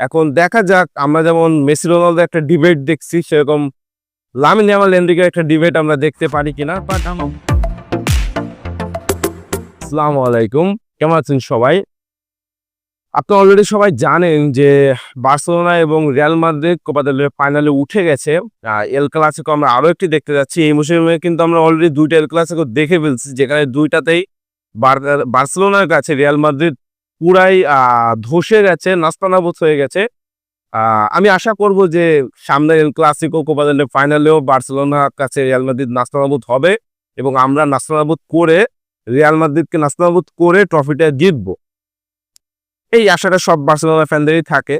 এখন দেখা যাক আমরা যেমন মেসি রোনালদো একটা ডিবেট দেখছি সেরকম লামিন ইয়ামাল এনরিকের একটা ডিবেট আমরা দেখতে পারি কিনা। বাট আসসালামু আলাইকুম কেমন আছেন সবাই? আপনি অলরেডি সবাই জানেন যে বার্সেলোনা এবং রিয়াল মাদ্রিদ কোপা দেল ফাইনালে উঠে গেছে। এল ক্লাসিকো আমরা আরও একটি দেখতে যাচ্ছি। এই মৌসুমে কিন্তু আমরা অলরেডি দুইটা এল ক্লাসিকো দেখে ফেলছি যেখানে দুইটাতেই বার- বার্সেলোনার কাছে রিয়াল মাদ্রিদ পুরাই ধসে গেছে নাস্তানাবুদ হয়ে গেছে। আমি আশা করব যে সামনে এল ক্লাসিকো কোপা ফাইনালেও বার্সেলোনার কাছে রিয়াল মাদ্রিদ নাস্তানাবুদ হবে এবং আমরা নাস্তানাবুদ করে রিয়াল মাদ্রিদকে নাস্তানাবুদ করে ট্রফিটা জিতবো। এই আশাটা সব বার্সেলোনা ফ্যানদেরই থাকে।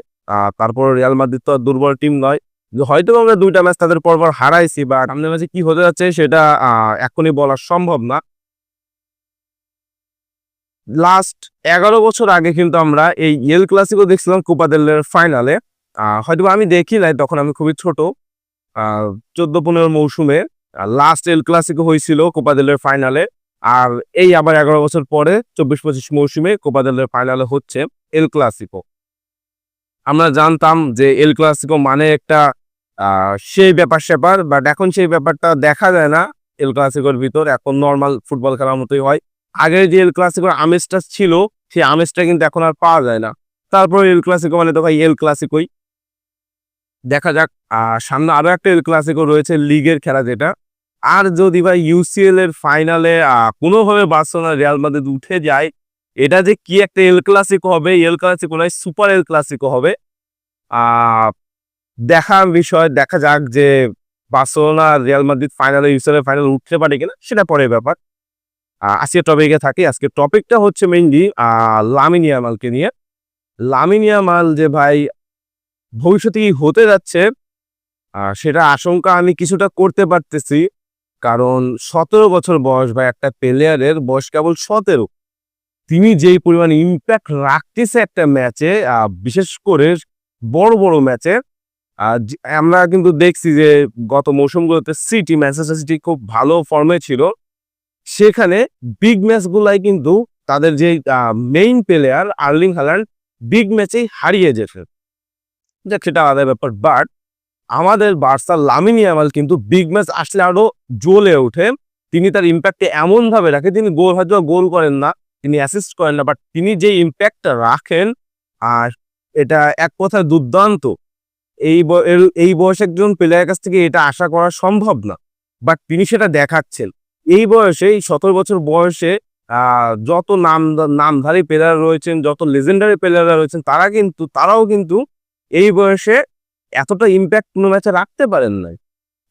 তারপর রিয়াল মাদ্রিদ তো দুর্বল টিম নয়। হয়তো আমরা দুইটা ম্যাচ তাদের পরপর হারাইছি বা সামনে ম্যাচে কি হতে যাচ্ছে সেটা এখনই বলা সম্ভব না। লাস্ট এগারো বছর আগে কিন্তু আমরা এই এল ক্লাসিকো দেখছিলাম কোপা দেলের ফাইনালে হয়তো আমি দেখি নাই, তখন আমি খুবই ছোট। চোদ্দ পনেরো মৌসুমে লাস্ট এল ক্লাসিকো হয়েছিল কোপা দেলের ফাইনালে আর এই আবার এগারো বছর পরে চব্বিশ পঁচিশ মৌসুমে কোপা দেলের ফাইনালে হচ্ছে এল ক্লাসিকো আমরা জানতাম যে এল ক্লাসিকো মানে একটা সেই ব্যাপার স্যাপার বাট এখন সেই ব্যাপারটা দেখা যায় না এল ক্লাসিকোর ভিতর। এখন নর্মাল ফুটবল খেলার মতোই হয়। আগের যে এল ক্লাসিকোর আমেজটা ছিল, সেই আমেজটা কিন্তু এখন আর পাওয়া যায় না। তারপর এল ক্লাসিকো মানে তো ভাই এল ক্লাসিকোই দেখা যাক সামনে আরও একটা এল ক্লাসিকো রয়েছে, লিগের খেলা যেটা। আর যদি ভাই ইউসিএল এর ফাইনালে কোনোভাবে বার্সেলোনা রিয়াল মাদ্রিদ উঠে যায়, এটা যে কি একটা এল ক্লাসিকো হবে এল ক্লাসিকো নয় সুপার এল ক্লাসিকো হবে। দেখার বিষয়, দেখা যাক যে বার্সেলোনা রিয়াল মাদ্রিদ ফাইনালে ইউসিএল এর ফাইনালে উঠতে পারে কিনা, সেটা পরে ব্যাপার। আজকে টপিকে থাকি। আজকে টপিকটা হচ্ছে মেইনলি লামিনিয়া মালকে নিয়ে। লামিনিয়া মাল যে ভাই ভবিষ্যতে কি হতে যাচ্ছে সেটা আশঙ্কা আমি কিছুটা করতে পারতেছি। কারণ সতেরো বছর বয়স ভাই একটা প্লেয়ারের বয়স কেবল সতেরো। তিনি যেই পরিমাণ ইম্প্যাক্ট রাখতেছে একটা ম্যাচে বিশেষ করে বড় বড় ম্যাচে আমরা কিন্তু দেখছি যে গত মৌসুমগুলোতে সিটি ম্যানচেস্টার সিটি খুব ভালো ফর্মে ছিল। সেখানে বিগ ম্যাচগুলাই কিন্তু তাদের যে main player Erling Haaland big ম্যাচেই হারিয়ে যেতে। দেখ, সেটা আলাদা ব্যাপার বাট আমাদের বার্সার লামিন আমাল কিন্তু বিগ ম্যাচ আসলে আরও জ্বলে ওঠে। তিনি তার ইম্প্যাক্টে এমন ভাবে রাখে, তিনি গোল হয়তো গোল করেন না, তিনি অ্যাসিস্ট করেন না বাট তিনি যে ইম্প্যাক্টটা রাখেন, আর এটা এক কথায় দুর্দান্ত। এই এই বয়সে একজন প্লেয়ারের কাছ থেকে এটা আশা করা সম্ভব না বাট তিনি সেটা দেখাচ্ছেন। এই বয়সে, এই সতেরো বছর বয়সে যত নাম, নামধারী প্লেয়ার রয়েছেন, যত লেজেন্ডারি প্লেয়াররা রয়েছেন, তারা কিন্তু, তারাও কিন্তু এই বয়সে এতটা ইম্প্যাক্ট কোনো ম্যাচে রাখতে পারেন নাই।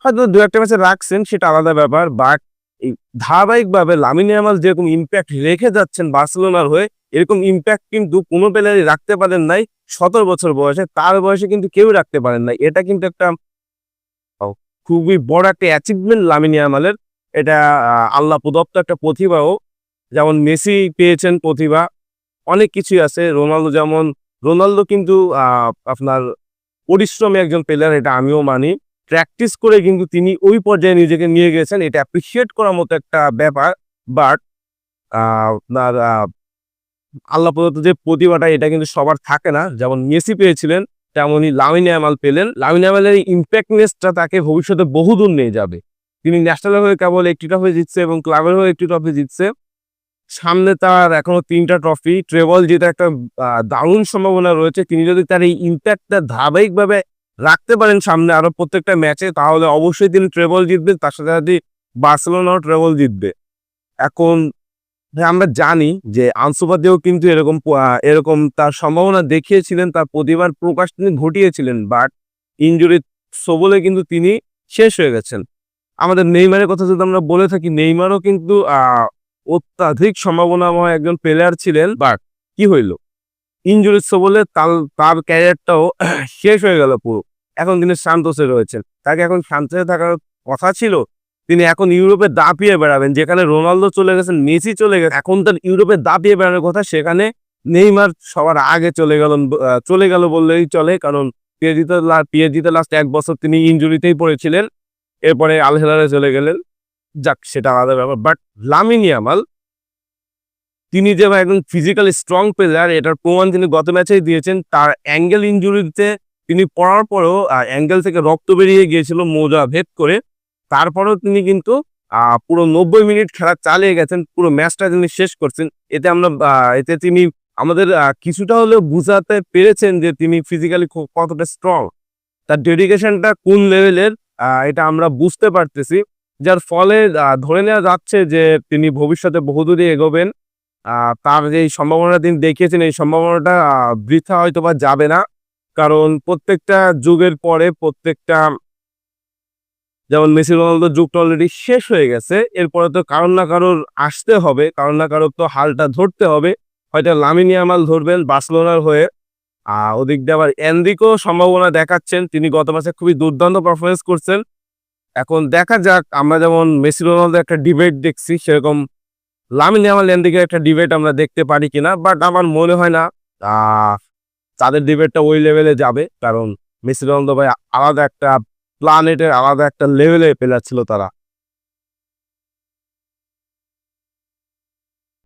হয়তো দু একটা ম্যাচে রাখছেন, সেটা আলাদা ব্যাপার বাট এই ধারাবাহিকভাবে লামিন ইয়ামাল যেরকম ইম্প্যাক্ট রেখে যাচ্ছেন বার্সেলোনার হয়ে, এরকম ইম্প্যাক্ট কিন্তু কোনো প্লেয়ারই রাখতে পারেন নাই সতেরো বছর বয়সে, তার বয়সে কিন্তু কেউ রাখতে পারেন নাই। এটা কিন্তু একটা, খুবই বড় একটা অ্যাচিভমেন্ট লামিন ইয়ামালের এটা আল্লাহ প্রদত্ত একটা প্রতিভাও যেমন মেসি পেয়েছেন প্রতিভা, অনেক কিছুই আছে। রোনালদো যেমন, রোনালদো কিন্তু আপনার পরিশ্রমী একজন প্লেয়ার এটা আমিও মানি। প্র্যাকটিস করে কিন্তু তিনি ওই পর্যায়ে নিজেকে নিয়ে গেছেন। এটা অ্যাপ্রিসিয়েট করার মতো একটা ব্যাপার। বাট আপনার আল্লাহ প্রদত্ত যে প্রতিভাটা, এটা কিন্তু সবার থাকে না। যেমন মেসি পেয়েছিলেন, তেমনই লামিন ইয়ামাল পেলেন। লামিন ইয়ামালের ইম্প্যাক্টনেসটা তাকে ভবিষ্যতে বহুদূর নিয়ে যাবে। তিনি ন্যাশনাল হয়ে কেবল একটি ট্রফি জিতছে এবং ক্লাবের হয়ে একটি ট্রফি জিতছে। সামনে তার এখনও তিনটা ট্রফি ট্রেবল যেটা একটা দারুণ সম্ভাবনা রয়েছে। তিনি যদি তার এই ইম্প্যাক্টটা ধারাবাহিকভাবে রাখতে পারেন সামনে আরও প্রত্যেকটা ম্যাচে তাহলে অবশ্যই তিনি ট্রেবল জিতবেন তার সাথে সাথে বার্সেলোনাও ট্রেবল জিতবে। এখন হ্যাঁ, আমরা জানি যে আনসুফাতেও কিন্তু এরকম এরকম তার সম্ভাবনা দেখিয়েছিলেন তার প্রতিভার প্রকাশ তিনি ঘটিয়েছিলেন বাট ইঞ্জুরি সবলে কিন্তু তিনি শেষ হয়ে গেছেন। আমাদের নেইমারের কথা যদি আমরা বলে থাকি, নেইমারও কিন্তু অত্যাধিক সম্ভাবনাময় একজন প্লেয়ার ছিলেন। বাট কি হইল? ইঞ্জুরির সবলে তার তার ক্যারিয়ারটাও শেষ হয়ে গেল পুরো। এখন তিনি সান্তোসে রয়েছেন। তাকে এখন শান্তোসে থাকার কথা ছিল। তিনি এখন ইউরোপে দাপিয়ে বেড়াবেন। যেখানে রোনালদো চলে গেছেন, মেসি চলে গেছে এখন তার ইউরোপে দাপিয়ে বেড়ানোর কথা, সেখানে নেইমার সবার আগে চলে গেল চলে গেল বললেই চলে। কারণ পিএজিতে পিএজিতে লাস্ট এক বছর তিনি ইঞ্জুরিতেই পড়েছিলেন। এরপরে আল চলে গেলেন। যাক, সেটা আলাদা ব্যাপার। বাট লামিন ইয়ামাল, তিনি যে একজন ফিজিক্যালি স্ট্রং প্লেয়ার এটার প্রমাণ তিনি গত ম্যাচেই দিয়েছেন। তার অ্যাঙ্গেল ইঞ্জুরিতে তিনি পড়ার পরেও অ্যাঙ্গেল থেকে রক্ত বেরিয়ে গিয়েছিল মোজা ভেদ করে। তারপরেও তিনি কিন্তু পুরো নব্বই মিনিট খেলা চালিয়ে গেছেন। পুরো ম্যাচটা তিনি শেষ করছেন। এতে আমরা এতে তিনি, আমাদের কিছুটা হলেও বুঝাতে পেরেছেন যে তিনি ফিজিক্যালি কতটা স্ট্রং তার ডেডিকেশনটা কোন লেভেলের এটা আমরা বুঝতে পারতেছি। যার ফলে ধরে নেওয়া যাচ্ছে যে তিনি ভবিষ্যতে বহুদূরে এগোবেন। তার যে এই সম্ভাবনাটা তিনি দেখিয়েছেন, এই সম্ভাবনাটা বৃথা হয়তো বা যাবে না। কারণ প্রত্যেকটা যুগের পরে প্রত্যেকটা, যেমন মেসি রোনালদোর যুগটা অলরেডি শেষ হয়ে গেছে। এরপরে তো কারোর না কারোর আসতে হবে কারণ না কারোর তো হালটা ধরতে হবে। হয়তো লামিনী আমাল ধরবেন বার্সেলোনার হয়ে। ওদিক দিয়ে আবার এনরিকো সম্ভাবনা দেখাচ্ছেন। তিনি গত মাসে খুবই দুর্দান্ত পারফরমেন্স করছেন। এখন দেখা যাক, আমরা যেমন মেসি রোনালদো একটা ডিবেট দেখছি, সেরকম লামিনী আমাল এনরিকের একটা ডিবেট আমরা দেখতে পারি কিনা বাট আমার মনে হয় না তাদের ডিবেটটা ওই লেভেলে যাবে, কারণ মেসি রোনালদো ভাই আলাদা একটা প্ল্যানেটের আলাদা একটা লেভেলে প্লেয়ার ছিল তারা।